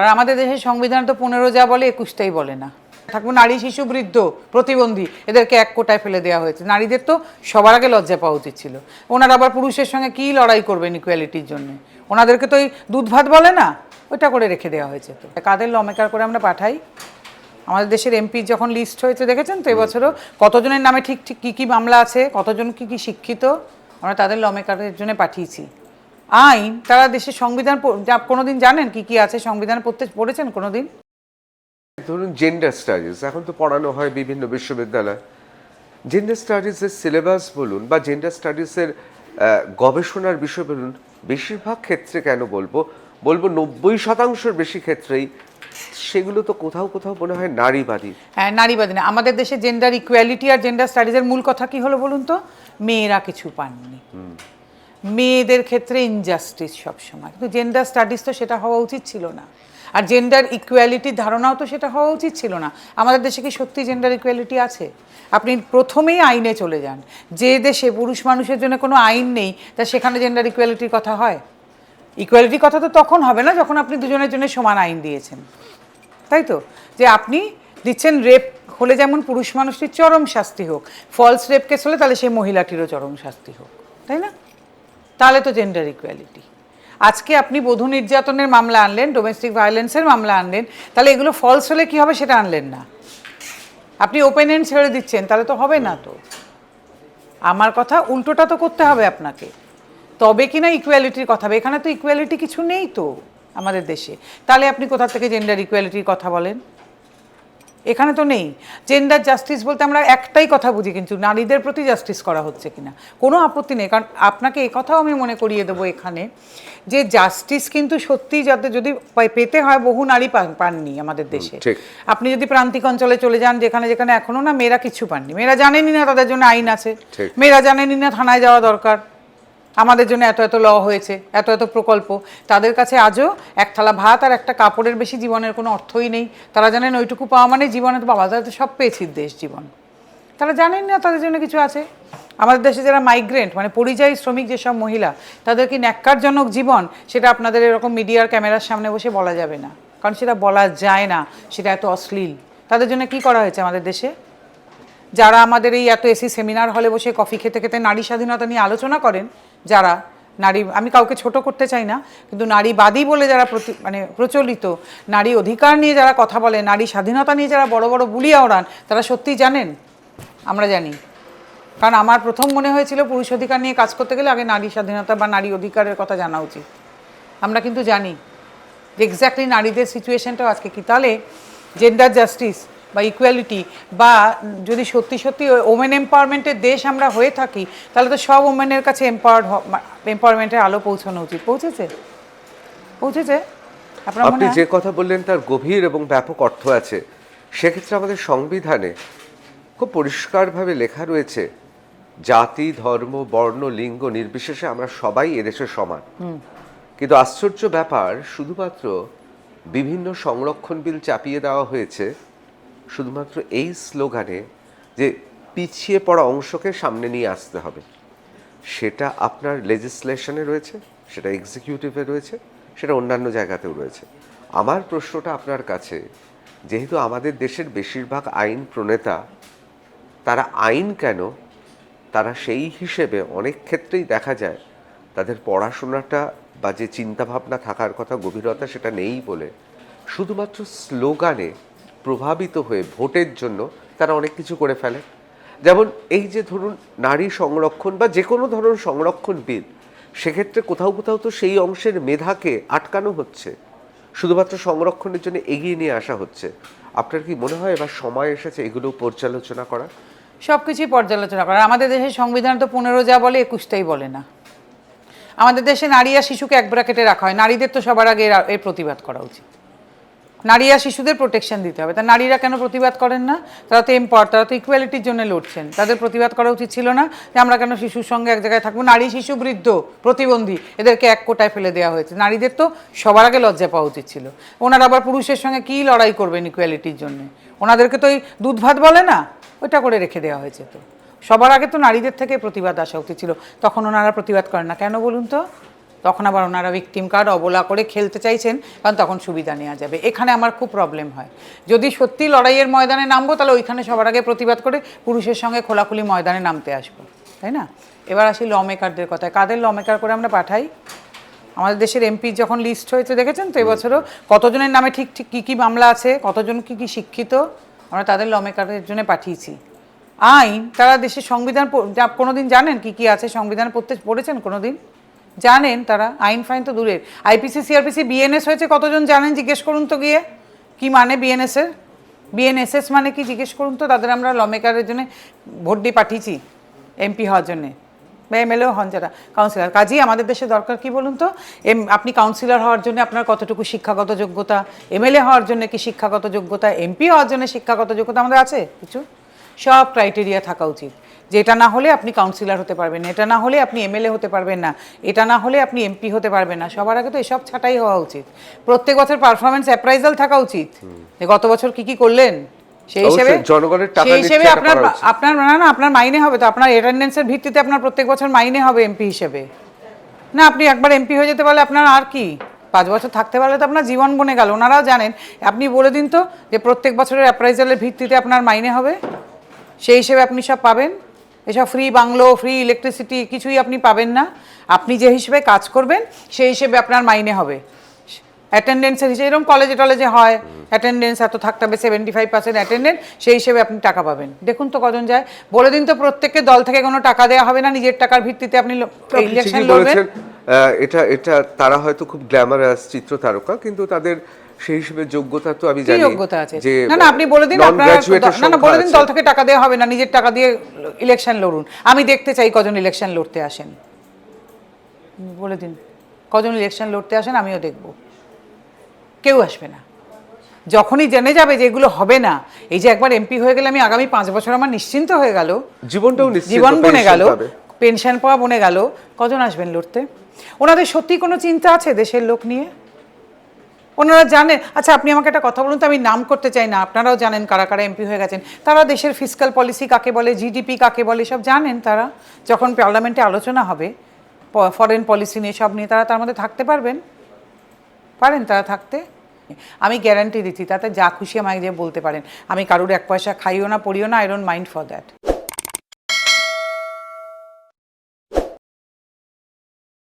আর আমাদের দেশের সংবিধান তো পনেরো যা বলে, একুশটাই বলে না। থাকব নারী, শিশু, বৃদ্ধ, প্রতিবন্ধী, এদেরকে এক কোটায় ফেলে দেওয়া হয়েছে। নারীদের তো সবার আগে লজ্জা পাওয়া উচিত ছিল। ওনারা আবার পুরুষের সঙ্গে কী লড়াই করবেন ইকুয়ালিটির জন্য? ওনাদেরকে তো ওই দুধ ভাত বলে না? ওইটা করে রেখে দেওয়া হয়েছে তো। কাদের লমেকার করে আমরা পাঠাই? আমাদের দেশের এমপি যখন লিস্ট হয়েছে, দেখেছেন তো এবছরও? কতজনের নামে ঠিক ঠিক কী কী মামলা আছে? কতজন কী কী শিক্ষিত? আমরা তাদের লমেকারের জন্য পাঠিয়েছি। আইন তারা দেশের সংবিধান কোনোদিন জানেন কি কি আছে সংবিধান পড়তে পড়েছেন কোনোদিন? ধরুন জেন্ডার স্টাডিজ এখন তো পড়ানো হয় বিভিন্ন বিশ্ববিদ্যালয়। জেন্ডার স্টাডিজের সিলেবাস বলুন বা জেন্ডার স্টাডিজের গবেষণার বিষয় বলুন বেশিরভাগ ক্ষেত্রে কেন বলব? বলব নব্বই শতাংশের বেশি ক্ষেত্রেই সেগুলো তো কোথাও কোথাও মনে হয় নারীবাদী। হ্যাঁ নারীবাদী না। আমাদের দেশে জেন্ডার ইকুয়ালিটি আর জেন্ডার স্টাডিজের মূল কথা কি হলো বলুন তো? মেয়েরা কিছু পাননি। মেয়েদের ক্ষেত্রে ইনজাস্টিস সবসময়। কিন্তু জেন্ডার স্টাডিজ তো সেটা হওয়া উচিত ছিল না। আর জেন্ডার ইকুয়ালিটির ধারণাও তো সেটা হওয়া উচিত ছিল না। আমাদের দেশে কি সত্যি জেন্ডার ইকুয়ালিটি আছে? আপনি প্রথমেই আইনে চলে যান। যে দেশে পুরুষ মানুষের জন্য কোনো আইন নেই, তা সেখানে জেন্ডার ইকুয়ালিটির কথা হয়। ইকুয়ালিটির কথা তো তখন হবে না যখন আপনি দুজনের জন্য সমান আইন দিয়েছেন। তাই তো? যে আপনি দিচ্ছেন রেপ হলে যেমন পুরুষ মানুষটির চরম শাস্তি হোক ফলস রেপ কেস হলে তাহলে সেই মহিলাটিরও চরম শাস্তি হোক। তাই না? তাহলে তো জেন্ডার ইকুয়ালিটি আজকে আপনি বধূ নির্যাতনের মামলা আনলেন ডোমেস্টিক ভায়োলেন্সের মামলা আনলেন, তাহলে এগুলো ফলস হলে কী হবে সেটা আনলেন না। আপনি ওপেন এন্ড ছেড়ে দিচ্ছেন, তাহলে তো হবে না তো। আমার কথা উল্টোটা তো করতে হবে আপনাকে। তবে কি না ইকুয়ালিটির কথা হবে এখানে তো ইকুয়ালিটি কিছু নেই তো আমাদের দেশে। তাহলে আপনি কোথা থেকে জেন্ডার ইকুয়ালিটির কথা বলেন? এখানে তো নেই। জেন্ডার জাস্টিস বলতে আমরা একটাই কথা বুঝি কিন্তু নারীদের প্রতি জাস্টিস করা হচ্ছে কিনা। কোনো আপত্তি নেই। কারণ আপনাকে কথাও আমি মনে করিয়ে দেবো এখানে যে জাস্টিস কিন্তু সত্যিই যাতে যদি পেতে হয় বহু নারী পাননি আমাদের দেশে। আপনি যদি প্রান্তিক অঞ্চলে চলে যান যেখানে যেখানে এখনও না মেয়েরা কিছু পাননি। মেয়েরা জানেনই না তাদের জন্য আইন আছে। মেয়েরা জানেনই না থানায় যাওয়া দরকার। আমাদের জন্য এত এত ল হয়েছে, এত এত প্রকল্প। তাদের কাছে আজও এক থালা ভাত আর একটা কাপড়ের বেশি জীবনের কোনো অর্থই নেই। তারা জানেন ওইটুকু পাওয়া মানে জীবনে তো বাবা তারা তো সব পেয়েছি দেশ জীবন। তারা জানেন না তাদের জন্য কিছু আছে। আমাদের দেশে যারা মাইগ্রেন্ট মানে পরিযায়ী শ্রমিক যেসব মহিলা, তাদের কি ন্যাক্কারজনক জীবন সেটা আপনাদের এরকম মিডিয়ার ক্যামেরার সামনে বসে বলা যাবে না। কারণ সেটা বলা যায় না, সেটা এত অশ্লীল। তাদের জন্য কি করা হয়েছে আমাদের দেশে? যারা আমাদের এই এত এসি সেমিনার হলে বসে কফি খেতে খেতে নারী স্বাধীনতা নিয়ে আলোচনা করেন, যারা নারী, আমি কাউকে ছোট করতে চাই না, কিন্তু নারীবাদী বলে যারা প্রতি মানে প্রচলিত, নারী অধিকার নিয়ে যারা কথা বলে, নারী স্বাধীনতা নিয়ে যারা বড় বড় বুলিয়া ওড়ান তারা সত্যিই জানেন? আমরা জানি। কারণ আমার প্রথম মনে হয়েছিল পুরুষ অধিকার নিয়ে কাজ করতে গেলে আগে নারী স্বাধীনতা বা নারী অধিকারের কথা জানা উচিত। আমরা কিন্তু জানি যে এক্স্যাক্টলি নারীদের সিচুয়েশনটাও আজকে কি? তাহলে জেন্ডার জাস্টিস বা ইকুয়ালিটি বা যদি সত্যি সত্যি ওমেন এম্পাওয়ারমেন্টের দেশ আমরা হয়ে থাকি তাহলে তো সব ওমেনের কাছে এম্পাওয়ার্ড এম্পাওয়ারমেন্টের আলো পৌঁছানো উচিত। পৌঁছেছে? পৌঁছেছে? আপনি যে কথা বললেন তার গভীর এবং ব্যাপক অর্থ আছে সেক্ষেত্রে আমাদের সংবিধানে খুব পরিষ্কারভাবে লেখা রয়েছে জাতি ধর্ম বর্ণ লিঙ্গ নির্বিশেষে আমরা সবাই এদেশে সমান। কিন্তু আশ্চর্য ব্যাপার শুধুমাত্র বিভিন্ন সংরক্ষণ বিল চাপিয়ে দেওয়া হয়েছে শুধুমাত্র এই স্লোগানে যে পিছিয়ে পড়া অংশকে সামনে নিয়ে আসতে হবে। সেটা আপনার লেজিসলেশনে রয়েছে, সেটা এক্সিকিউটিভে রয়েছে, সেটা অন্যান্য জায়গাতেও রয়েছে। আমার প্রশ্নটা আপনার কাছে, যেহেতু আমাদের দেশের বেশিরভাগ আইন প্রণেতা, তারা আইন কেন, তারা সেই হিসেবে অনেক ক্ষেত্রেই দেখা যায়, তাদের পড়াশোনাটা বা যে চিন্তাভাবনা থাকার কথা, গভীরতা সেটা নেই বলে। শুধুমাত্র স্লোগানে প্রভাবিত হয়ে ভোটের জন্য তারা অনেক কিছু করে ফেলে। যেমন এই যে ধরুন নারী সংরক্ষণ বা যে কোনো ধরনের সংরক্ষণ বিল, সেক্ষেত্রে কোথাও কোথাও তো সেই অংশের মেধাকে আটকানো হচ্ছে। শুধুমাত্র সংরক্ষণের জন্য এগিয়ে নিয়ে আসা হচ্ছে। আপনার কি মনে হয় এবার সময় এসেছে এগুলো পর্যালোচনা করা সব কিছুই পর্যালোচনা করা আমাদের দেশের সংবিধান তো পনেরো যা বলে, একুশটাই বলে না। আমাদের দেশে নারী আর শিশুকে এক ব্র্যাকেটে রাখা হয়। নারীদের তো সবার আগে এর- প্রতিবাদ করা উচিত। নারী আর শিশুদের প্রোটেকশন দিতে হবে। তা নারীরা কেন প্রতিবাদ করেন না? তারা তো এম্পাওয়ার তারা তো ইকুয়ালিটির জন্য লড়ছেন। তাদের প্রতিবাদ করা উচিত ছিল না যে আমরা কেন শিশুর সঙ্গে এক জায়গায় থাকব? নারী, শিশু, বৃদ্ধ, প্রতিবন্ধী, এদেরকে এক কোটায় ফেলে দেওয়া হয়েছে। নারীদের তো সবার আগে লজ্জা পাওয়া উচিত ছিল। ওনারা আবার পুরুষের সঙ্গে কী লড়াই করবেন ইকুয়ালিটির জন্য? ওনাদেরকে তো ওই দুধ ভাত বলে না? ওইটা করে রেখে দেওয়া হয়েছে তো। সবার আগে তো নারীদের থেকে প্রতিবাদ আসা উচিত ছিল। তখন ওনারা প্রতিবাদ করেন না। কেন বলুন তো? তখন আবার ওনারা ভিকটিম কার্ড অবলা করে খেলতে চাইছেন কারণ তখন সুবিধা নেওয়া যাবে। এখানে আমার খুব প্রবলেম হয়। যদি সত্যি লড়াইয়ের ময়দানে নামবো তাহলে ওইখানে সবার আগে প্রতিবাদ করে পুরুষের সঙ্গে খোলাখুলি ময়দানে নামতে আসব। তাই না? এবার আসি ল মেকারদের কথায়। কাদের ল মেকার করে আমরা পাঠাই? আমাদের দেশের এমপি যখন লিস্ট হয়েছে দেখেছেন তো এবছরও? কতজনের নামে ঠিক ঠিক কী কী মামলা আছে? কতজন কী কী শিক্ষিত? আমরা তাদের ল মেকারের জন্য পাঠিয়েছি। আইন তারা দেশের সংবিধান যা কোনোদিন জানেন কি কি আছে? সংবিধান পড়তে পড়েছেন কোনোদিন? জানেন তারা, আইন ফাইন তো দূরের। আইপিসি, সিআরপিসি, বিএনএস হয়েছে কতজন জানেন, জিজ্ঞেস করুন তো গিয়ে। কি মানে বিএনএস এর বিএনএসএস মানে কি, জিজ্ঞেস করুন তো, তাদের আমরা ল মেকারের জন্য ভোট দিয়ে পাঠিয়েছি, এমপি হওয়ার জন্যে। বা এমএলএও হন যারা কাউন্সিলর কাজেই আমাদের দেশে দরকার কি বলুন তো? এম, আপনি কাউন্সিলর হওয়ার জন্য আপনার কতটুকু শিক্ষাগত যোগ্যতা? এমএলএ হওয়ার জন্য কি শিক্ষাগত যোগ্যতা? এমপি হওয়ার জন্য শিক্ষাগত যোগ্যতা আমাদের আছে কিছু? সব ক্রাইটেরিয়া থাকা উচিত। যে এটা না হলে আপনি কাউন্সিলর হতে পারবেন না এটা না হলে আপনি এমএলএ হতে পারবেন না এটা না হলে আপনি এমপি হতে পারবেন না সবার আগে তো এসব ছাটাই হওয়া উচিত। প্রত্যেক বছর পারফরমেন্স অ্যাপ্রাইজাল থাকা উচিত। যে গত বছর কি কি করলেন সেই হিসেবে জনগণের টাকা সেই হিসেবে আপনার আপনার না না আপনার মাইনে হবে তো আপনার অ্যাটেন্ডেন্সের ভিত্তিতে আপনার প্রত্যেক বছর মাইনে হবে এমপি হিসেবে। না আপনি একবার এমপি হয়ে যেতে পারলে আপনার আর কি? পাঁচ বছর থাকতে পারলে তো আপনার জীবন বনে গেল। ওনারাও জানেন আপনি বলে দিন তো যে প্রত্যেক বছরের অ্যাপ্রাইজালের ভিত্তিতে আপনার মাইনে হবে। সেই হিসেবে আপনি সব পাবেন। এসব ফ্রি বাংলো ফ্রি ইলেকট্রিসিটি কিছুই আপনি পাবেন না। আপনি যে হিসেবে কাজ করবেন, সেই হিসেবে আপনার মাইনে হবে। অ্যাটেন্ডেন্সের হিসেবে এরকম কলেজে টলেজে হয় অ্যাটেন্ডেন্স এত থাকতে হবে সেভেন্টি ফাইভ পার্সেন্ট অ্যাটেন্ডেন্স সেই হিসেবে আপনি টাকা পাবেন। দেখুন তো কজন যায়। বলে দিন তো প্রত্যেককে দল থেকে কোনো টাকা দেওয়া হবে না নিজের টাকার ভিত্তিতে আপনি ইলেকশন লড়বেন। এটা এটা তারা হয়তো খুব গ্ল্যামারাস চিত্র তারকা কিন্তু তাদের সেই হিসেবে যোগ্যতা তো আমি জানি যোগ্যতা আছে? না না আপনি বলে দিন না না বলে দিন দল থেকে টাকা দেওয়া হবে না নিজের টাকা দিয়ে ইলেকশন লড়ুন। আমি দেখতে চাই কজন ইলেকশন লড়তে আসেন। বলে দিন কজন ইলেকশন লড়তে আসেন আমিও দেখব। কেউ আসবে না। যখনই জেনে যাবে যে এগুলো হবে না এই যে একবার এমপি হয়ে গেলে আমি আগামী পাঁচ বছর আমার নিশ্চিন্ত হয়ে গেল। জীবনটাও জীবন বনে গেল পেনশন পাওয়া বনে গেল কজন আসবেন লড়তে? ওনাদের সত্যি কোনো চিন্তা আছে দেশের লোক নিয়ে? ওনারা জানেন আচ্ছা আপনি আমাকে একটা কথা বলুন তো আমি নাম করতে চাই না আপনারাও জানেন কারা কারা এমপি হয়ে গেছেন। তারা দেশের ফিসক্যাল পলিসি কাকে বলে জিডিপি কাকে বলে সব জানেন তারা। যখন পার্লামেন্টে আলোচনা হবে ফরেন পলিসি নিয়ে সব নিয়ে তারা তার মধ্যে থাকতে পারবেন? পারেন তারা থাকতে? আমি গ্যারান্টি দিচ্ছি, তাতে যা খুশি আমাকে যে বলতে পারেন। আমি কারোর এক পয়সা খাইও না, পড়িও না I don't mind for that